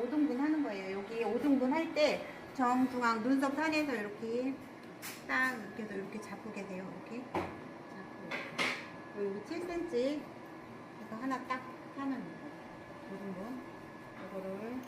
5등분 하는 거예요. 여기 5등분 할 때 정중앙 눈썹 선에서 이렇게 딱 이렇게 해서 이렇게 잡게 돼요. 이렇게 잡고 여기 7cm 그래서 하나 딱 하는 거예요. 5등분 이거를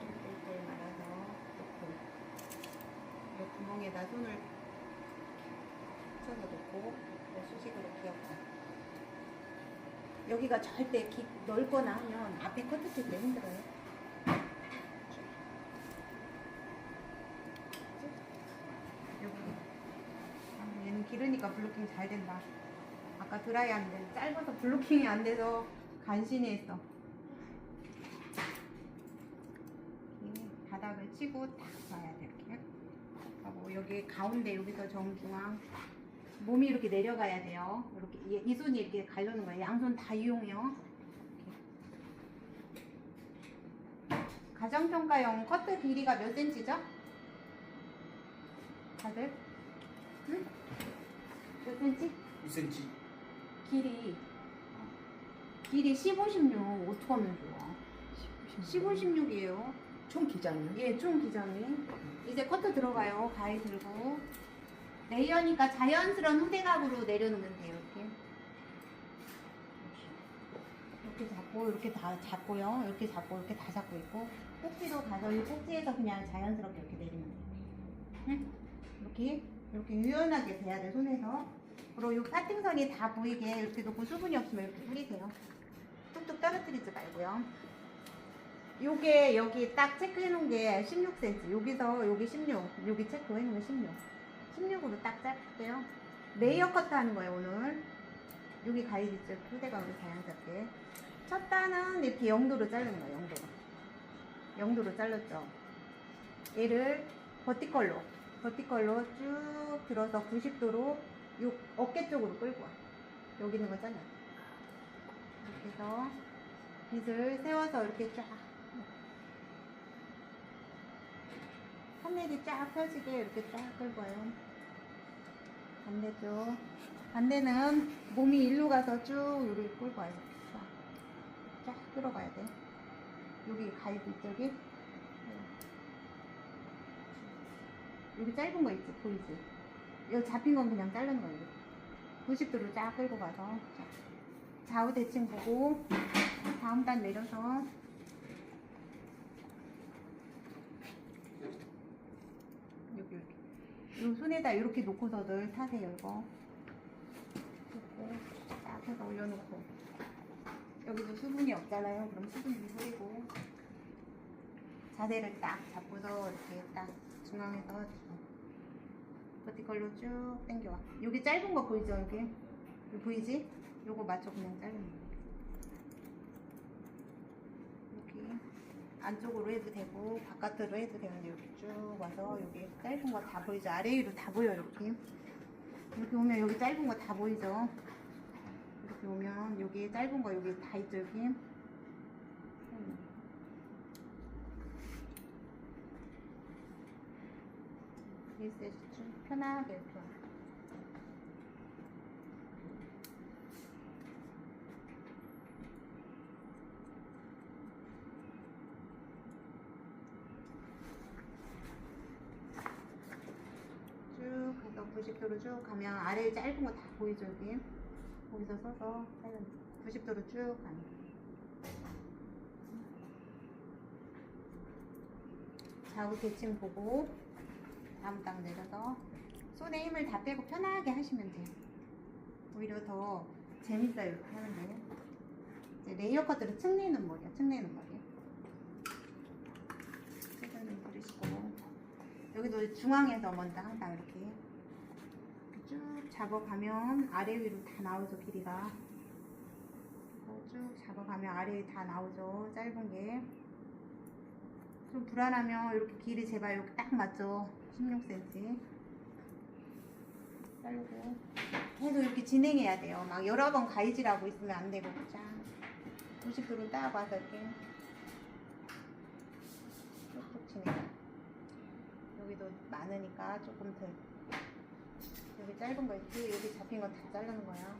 뜰뜰 말아서 넣고 이 구멍에다 손을 붙여서 놓고 수식으로 끼웠고 여기가 절대 깊, 넓거나 하면 앞에 커트 칠때 힘들어요. 여기. 아, 얘는 기르니까 블로킹 잘 된다. 아까 드라이 안 돼. 짧아서 블로킹이 안 돼서 간신히 했어. 바닥을 치고 딱 봐야 돼, 이렇게. 하고 여기 가운데 여기서 정중앙 몸이 이렇게 내려가야 돼요. 이렇게 이- 이 손이 이렇게 가려는 거예요. 양손 다 이용해요. 가정평가용 커트 길이가 몇 센치죠? 다들? 응? 몇 센치? 2cm. 길이 길이 15, 16 어떡하면 좋아? 15, 16이에요. 총 기장이요? 예, 총 기장이. 이제 커트 들어가요. 가위 들고. 레이어니까 자연스러운 후대각으로 내려놓으면 돼요. 이렇게. 이렇게 잡고, 이렇게 다 잡고요. 이렇게 잡고, 이렇게 다 잡고 있고. 꼭지로 가서 이 꼭지에서 그냥 자연스럽게 이렇게 내리면 돼요. 응? 이렇게, 이렇게 유연하게 돼야 돼, 손에서. 그리고 이 파팅선이 다 보이게 이렇게 놓고 수분이 없으면 이렇게 뿌리세요. 뚝뚝 떨어뜨리지 말고요. 요게 여기 딱 체크해 놓은 게 16cm. 여기서 여기 16. 여기 체크해 놓은 게 16. 16으로 딱 짧게요. 레이어 커트 하는 거예요, 오늘. 여기 가이드 있죠. 휴대각으로 자연스럽게. 첫 단은 이렇게 0도로 자르는 거예요, 0도로. 0도로 잘랐죠. 얘를 버티컬로, 버티컬로 쭉 들어서 90도로 요 어깨 쪽으로 끌고 와. 여기 있는 거 잘라. 이렇게 해서 빗을 세워서 이렇게 쫙 판넬이 쫙 펴지게 이렇게 쫙 끌고요. 반대쪽. 반대는 몸이 일로 가서 쭉 여기 끌고 와요. 쫙. 쫙 끌어가야 돼. 여기 가이드 이쪽이. 네. 여기 짧은 거 있지? 보이지? 여기 잡힌 건 그냥 자르는 거예요. 90도로 쫙 끌고 가서. 자. 좌우 대칭 보고, 다음 단 내려서 여기 이렇게 요 손에다 이렇게 놓고서들 타세요 이거 놓고 딱 해서 올려놓고 여기도 수분이 없잖아요 그럼 수분 좀 뿌리고 자세를 딱 잡고서 이렇게 딱 중앙에서 버티컬로 쭉 당겨와 여기 짧은 거 보이죠 여기 여기 보이지? 요거 맞춰 그냥 자르는 거 이렇게 안쪽으로 해도 되고 바깥으로 해도 되는데 이렇게 쭉 와서 여기 짧은 거 다 보이죠? 아래 위로 다 보여 이렇게 이렇게 오면 여기 짧은 거 다 보이죠? 이렇게 오면 여기 짧은 거 여기 다 있죠 여기 음. 이렇게 쭉 편하게 와. 쭉 가서 90도로 쭉 가면 아래 짧은 거 다 보이죠 여기 거기서 서서 자르는 90도로 쭉 거예요. 좌우 대칭 보고 다음 딱 내려서 손에 힘을 다 빼고 편하게 하시면 돼요. 오히려 더 재밌어요. 이렇게 하는데 이제 레이어 커트로 층 내는 머리야 층 내는 머리. 최대한 그리시고. 여기도 중앙에서 먼저 항상 이렇게 쭉 잡아가면 아래 위로 다 나오죠 길이가. 쭉 잡아가면 아래 위다 나오죠 짧은 게. 좀 불안하면 이렇게 길이 제발 여기 딱 맞죠 16cm 자르고. 계속 이렇게 진행해야 돼요. 막 여러 번 가이질하고 있으면 안 되고 쫙 90도로 딱 와서 이렇게 쭉쭉 진행 여기도 많으니까 조금 더 여기 짧은 거 있지? 여기 잡힌 거다 자르는 거야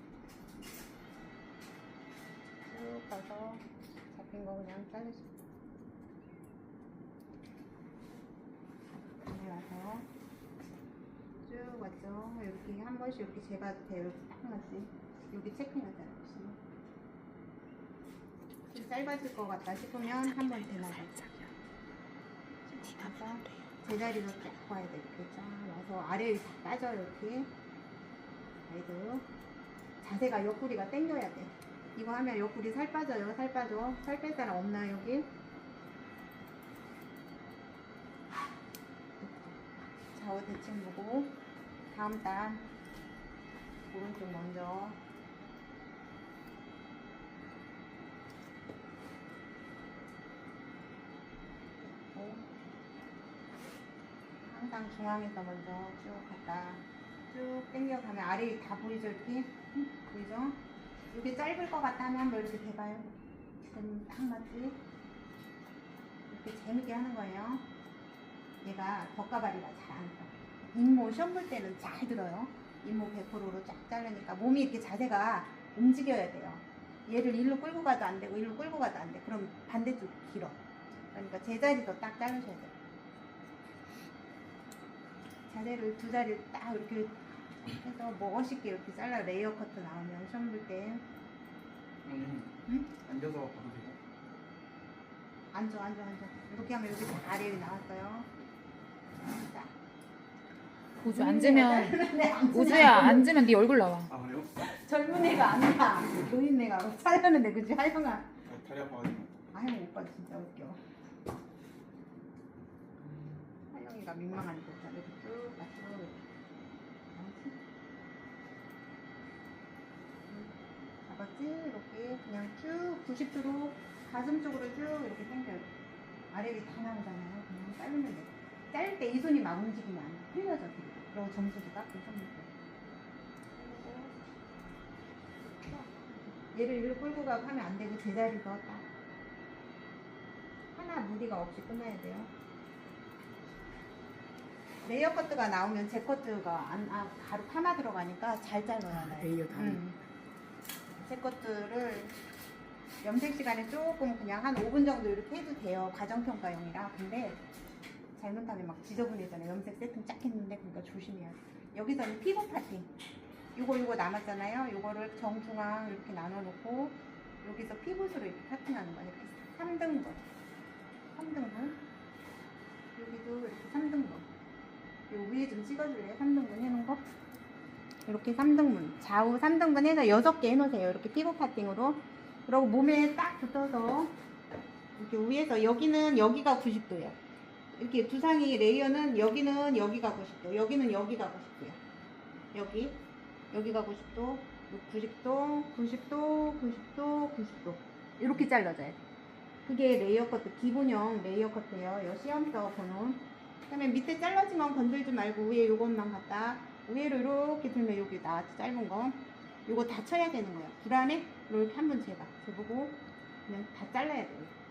쭉 가서 잡힌 거 그냥 자르시 가서 쭉 왔죠. 이렇게 한 번씩 이렇게 재봐도 돼요. 딱 맞지. 여기. 혹시. 좀 짧아질 것 같다 싶으면 한번더 나가요. 가서 제자리로 쫙 와야 돼. 이렇게 쫙 와서 아래에 다 빠져요. 이렇게. 아이고. 자세가 옆구리가 당겨야 돼. 이거 하면 옆구리 살 빠져요. 살 빠져. 살 뺄 사람 없나요, 여기? 좌우 대칭 보고 다음 단 오른쪽 먼저 오. 항상 중앙에서 먼저 쭉 갔다 쭉 당겨가면 아래 다 보이죠 이렇게 응? 보이죠? 이게 짧을 것 같다 하면 한번 이렇게 대봐요 지금 딱 맞지? 이렇게 재밌게 하는 거예요 얘가 덧가발이라 잘 안 들어. 시험 볼 때는 잘 들어요. 인모 100%로 쫙 자르니까 몸이 이렇게 자세가 움직여야 돼요. 얘를 일로 끌고 가도 안 되고 일로 끌고 가도 안 돼. 그럼 반대쪽 길어. 그러니까 제자리도 딱 자르셔야 돼요. 자세를 두 자리 딱 이렇게 해서 멋있게 이렇게 잘라 레이어 커트 나오면 시험 볼때 음, 응? 앉아서 봐도 되고. 앉아 앉아 앉아 이렇게 하면 여기 다 아래에 나왔어요. 자. 우주 앉으면 네, 앉으면 우주야 앉으면 네 얼굴 나와. 아 그래요? 젊은 애가 아니야. 노인 애가 살렸는데 그지 하영아. 어, 다리 아파가지고. 하영 오빠 진짜 웃겨. 하영이가 민망한 거잖아. 이렇게 쭉. 알았지? 잡았지? 이렇게 그냥 쭉 90도로 가슴 쪽으로 쭉 이렇게 당겨요. 아래에 다 나오잖아요. 그냥 자르면 돼. 자를 때이 손이 막 움직이면 안 돼. 흘려져. 뒤로. 그리고 점수도 딱 괜찮을 때. 얘를 일로 끌고 가고 하면 안 되고 제자리서 딱 하나 무리가 없이 끝나야 돼요. 레이어 커트가 나오면 제 커트가 안, 아, 바로 파마 들어가니까 잘 잘라야 돼요. 레이어 다리. 음. 제 커트를 염색 시간에 조금 그냥 한 5분 정도 이렇게 해도 돼요. 과정평가용이라. 근데 잘못하면 막 지저분해잖아요. 염색 세팅 쫙 했는데 그러니까 조심해야 돼. 여기서는 피부 파팅. 요거 요거 남았잖아요. 요거를 정중앙 이렇게 나눠놓고 여기서 피부수로 이렇게 파팅하는 거예요. 이렇게 3등분. 3등분. 여기도 이렇게 3등분. 요 위에 좀 찍어줄래요? 3등분 해놓은 거? 이렇게 3등분. 좌우 3등분 해서 6개 해놓으세요. 이렇게 피부 파팅으로. 그리고 몸에 딱 붙어서 이렇게 위에서 여기는 여기가 90도예요. 이렇게 두상이 레이어는 여기는 여기가 90도, 여기는 여기가 90도야. 여기, 여기가 90도, 90도, 90도, 90도, 90도. 이렇게 잘라져야 돼. 그게 레이어 커트, 기본형 레이어 커트예요. 여 시험서 보는. 그 다음에 밑에 잘라지만 건들지 말고 위에 요것만 갖다 위로 이렇게 들면 여기 나왔지 짧은 거. 요거 다 쳐야 되는 거야. 불안해? 이렇게 한번 재봐. 재보고 그냥 다 잘라야 돼.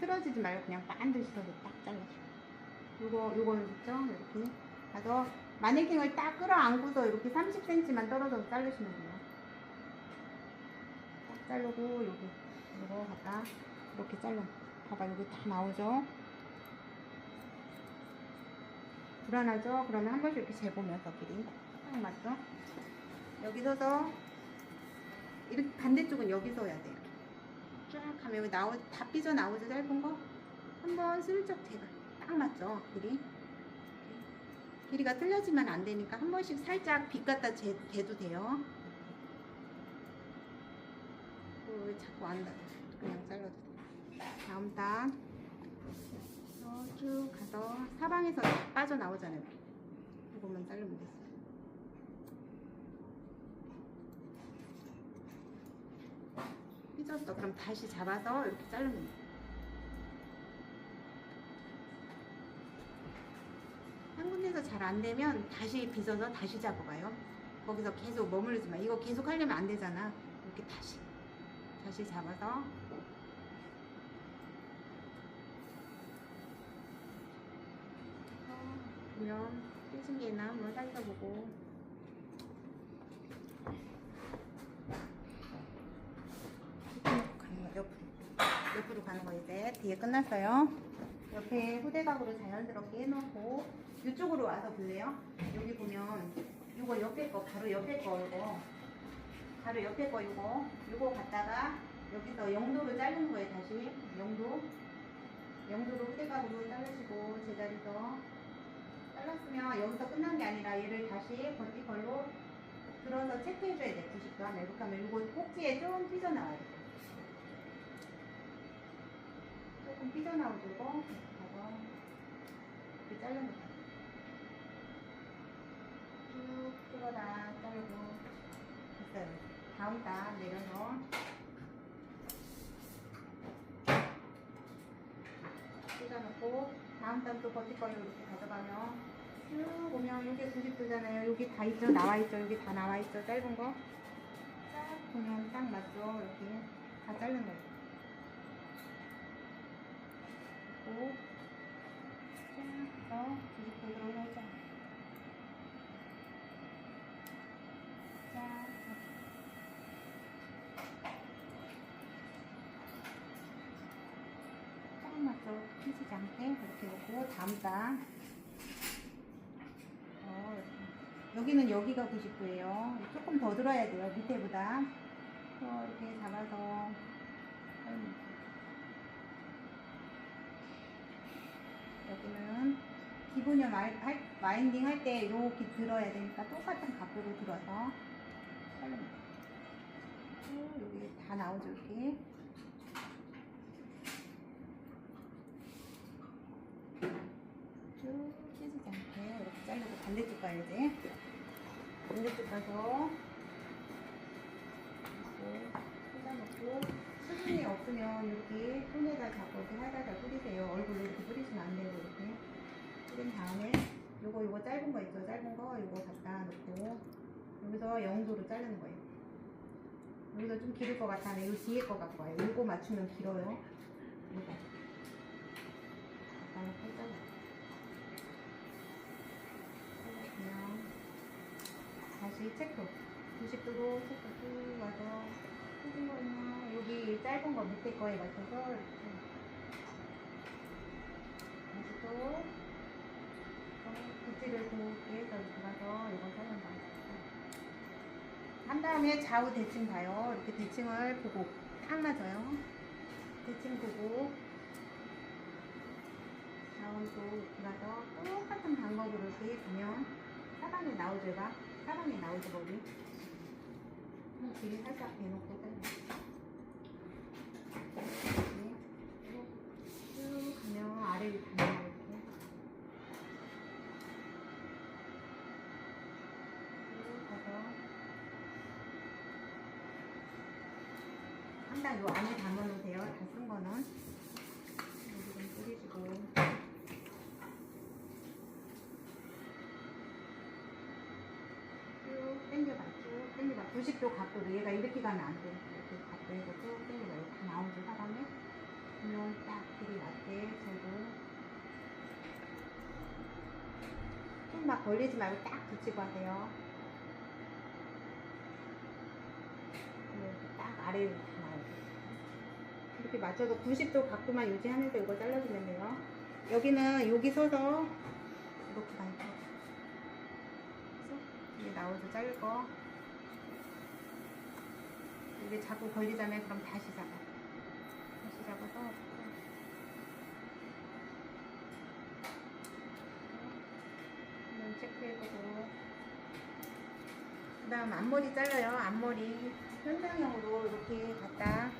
틀어지지 말고 그냥 반드시 서서 딱 잘라줘. 요거 요거 있죠? 이렇게 가서 마네킹을 딱 끌어안고서 이렇게 30cm만 떨어져서 자르시면 돼요. 딱 자르고 여기 요거 갖다 이렇게 잘라. 봐봐 여기 다 나오죠? 불안하죠? 그러면 한 번씩 이렇게 재보면서 길이 딱 맞죠? 여기 서서 이렇게 반대쪽은 여기 서야 돼. 이렇게. 쫙 하면 여기 나오 다 삐져 나오죠 짧은 거? 한번 슬쩍 재봐. 딱 맞죠? 길이? 길이가 틀려지면 안 되니까 한 번씩 살짝 빗 갖다 재, 재도 돼요. 어, 왜 자꾸 안 닿아? 그냥 잘라도 돼. 다음 단. 어, 쭉 가서 사방에서 다 빠져나오잖아요. 이것만 자르면 됐어. 삐졌어. 그럼 다시 잡아서 이렇게 자르면 돼. 한 군데서 잘 안 되면 다시 빗어서 다시 잡아가요. 거기서 계속 머무르지 마. 이거 계속 하려면 안 되잖아. 이렇게 다시. 다시 잡아서. 어, 보면 삐진 게 있나 한번 살펴보고. 가는 거 이제 뒤에 끝났어요. 옆에 후대각으로 자연스럽게 해놓고 이쪽으로 와서 볼래요? 여기 보면 이거 옆에 거 바로 옆에 거 이거. 바로 옆에 거 이거. 이거 갖다가 여기서 영도로 자르는 거예요 다시. 영도. 영도로 후대각으로 자르시고 제자리서 잘랐으면 여기서 끝난 게 아니라 얘를 다시 버티컬로 들어서 체크해줘야 돼 90도 하면 이렇게 하면 이거 꼭지에 좀 삐져나와야 돼 조금 삐져나오고 이거 이렇게 거야 쭉 찍어다 자르고 됐어요. 다음 단 내려서 꽂아놓고 다음 단 또 버티컬로 이렇게 가져가면 쭉 보면 여기 90도잖아요. 여기 다 있죠? 나와있죠? 여기 다 나와있죠? 짧은 거쫙 보면 딱 맞죠? 이렇게 다 자른 거예요 쫙더 90도로 살짝 쫙딱 맞죠 피지지 않게 이렇게 놓고 다음 단 어. 여기는 여기가 90도예요. 조금 더 들어야 돼요 밑에보다. 어, 이렇게 잡아서 음. 여기는 기본형 마- 할- 마인딩 할 때 이렇게 들어야 되니까 똑같은 각도로 들어서 여기 다 나오죠 이렇게. 쭉 찢지 않게 이렇게 자르고 반대쪽 가야지 반대쪽 가서 이렇게 꽂아놓고 수분이 없으면 이렇게 손에다 잡고 이렇게 하다가 뿌리세요 얼굴로 이렇게 뿌리시면 안 되고 이렇게 뿌린 다음에 요거 요거 짧은 거 있죠 짧은 거 요거 갖다 놓고 여기서 영도로 자르는 거예요. 여기서 좀 길을 것 같다면 요 뒤에 거 갖고 와요. 요거 맞추면 길어요. 갖다. 놓고 잘라 그냥 다시 체크. 90도로 체크 쭉 와서 있나? 여기 짧은 거 밑에 거에 맞춰서 이렇게. 다시 또 빗질을 곱게 해서 들어가서 이거 자른다 한 다음에 좌우 대칭 봐요. 이렇게 대칭을 보고 딱 맞아요. 대칭 보고 좌우도 들어가서 똑같은 방법으로 이렇게 보면 사방에 나오죠 봐 사방에 나오죠 거기 길이 살짝 대놓고 잘라 이렇게 쭉 가면 아래로 다 나와요 이렇게 쭉 가서 항상 요 안에 담아놓으세요. 다 쓴 거는. 여기 좀 뿌리시고. 쭉 당겨봐 쭉 당겨봐 90도 각도로 얘가 이렇게 가면 안 돼. 이렇게 각도에서 쭉 당겨봐. 다 나오죠 사람에 그러면 딱 길이 맞게 재고 손막 벌리지 말고 딱 붙이고 하세요. 딱 아래로 이렇게 맞춰서 90도 각도만 유지하면서 이거 잘라주면 돼요. 여기는 여기 서서 이렇게 가요 이게 나오죠. 거 이게 자꾸 걸리잖아요 그럼 다시 잡아. 다시 잡아서 한번 체크해보고 그 다음 앞머리 잘라요. 앞머리. 현상형으로 이렇게 갖다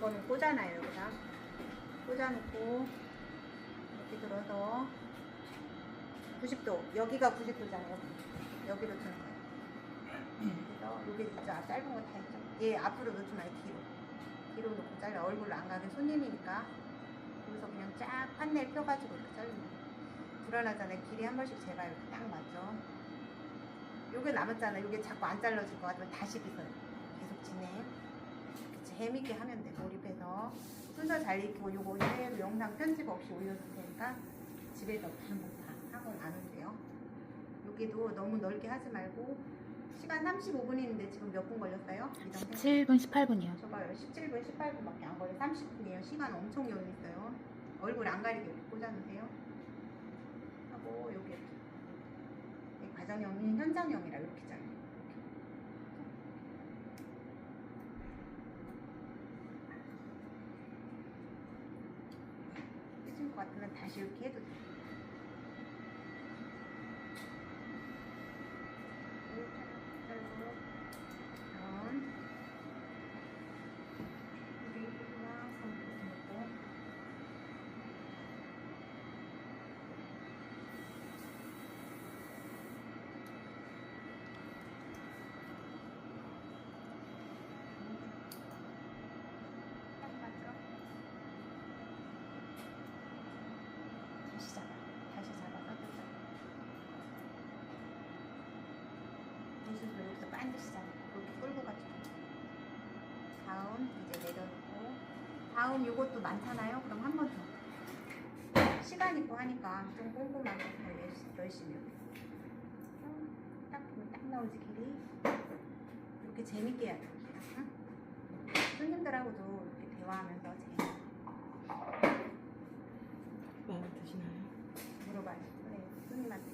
이거는 꽂아놔요 여기다. 꽂아놓고 이렇게 들어서 90도 여기가 90도잖아요. 여기로 드는 거예요. 그래서 여기 진짜 짧은 거 다 있죠. 얘 앞으로 놓지 말고 뒤로. 뒤로 놓고 잘라. 얼굴 안 가게 손님이니까. 여기서 그냥 쫙 판넬 펴가지고 이렇게 자르는 거예요. 불안하잖아요. 길이 한 번씩 재봐요. 이렇게 딱 맞죠? 요게 남았잖아요. 요게 자꾸 안 잘라질 것 같으면 다시 빗어요. 계속 진행 재밌게 하면 돼 몰입해서 순서 잘 익히고 요거 이대로 영상 편집 없이 올려줄 테니까 집에서 한번 다 하고 나누세요 여기도 너무 넓게 하지 말고 시간 35분인데 지금 몇 분 걸렸어요? 이정도? 17분 18분이요. 저 봐요. 17분, 18분밖에 안 걸려. 30분이에요. 시간 엄청 여유 있어요. 얼굴 안 가리게 꽂아놓으세요. 하고 여기 이렇게. 이 과정형이 현장형이라 이렇게 짜요. 삐진 것 같으면 다시 이렇게 해도 돼요. 다음 여기 그냥 손 이렇게 놓고 딱 맞죠? 다시 잡아 다시 잡아서 뜯어 잡아 이렇게 끌고 가지고. 다음 이제 내려놓고. 다음 요것도 많잖아요. 그럼 한 번 더. 시간 있고 하니까 좀 꼼꼼하게 더 열심히, 딱 보면 딱 나오지 길이. 이렇게 재밌게 해야 돼 응? 손님들하고도 이렇게 대화하면서 재밌게 마음에 드시나요? 물어봐요. 네, 손님한테.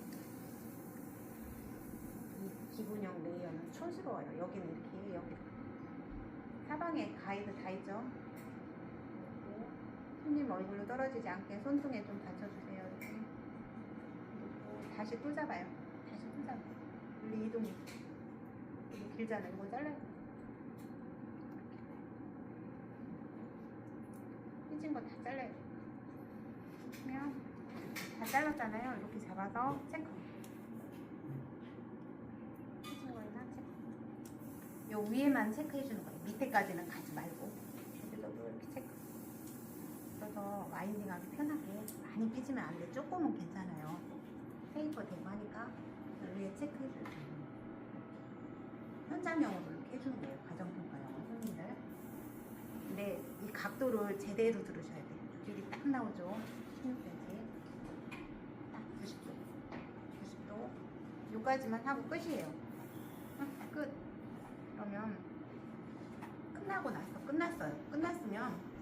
이 기본형 레이어는 촌스러워요. 여기는 이렇게, 여기. 사방에 가이드 다 있죠? 그리고 손님 얼굴로 떨어지지 않게 손등에 좀 받쳐주세요. 이렇게. 그리고 다시 또 잡아요. 다시 또 잡아요. 원래 이동이. 이거 길잖아요. 이거 잘라요. 삐진 거 다 잘라요. 그러면 다 잘랐잖아요. 이렇게 잡아서 체크. 해준 거나 체크. 요 위에만 체크해 주는 거예요. 밑에까지는 가지 말고. 여기서도 이렇게 체크. 그래서 와인딩하기 편하게 많이 삐지면 안 돼. 조금은 괜찮아요. 페이퍼 되고 하니까 위에 체크해 주세요. 현장용으로 이렇게 해주는 거예요. 과정평가용으로 손님들. 근데 이 각도를 제대로 들으셔야 돼요. 길이 딱 나오죠. 16cm. 딱 90도. 90도. 요까지만 하고 끝이에요. 응? 끝. 그러면 끝나고 나서 끝났어요. 끝났으면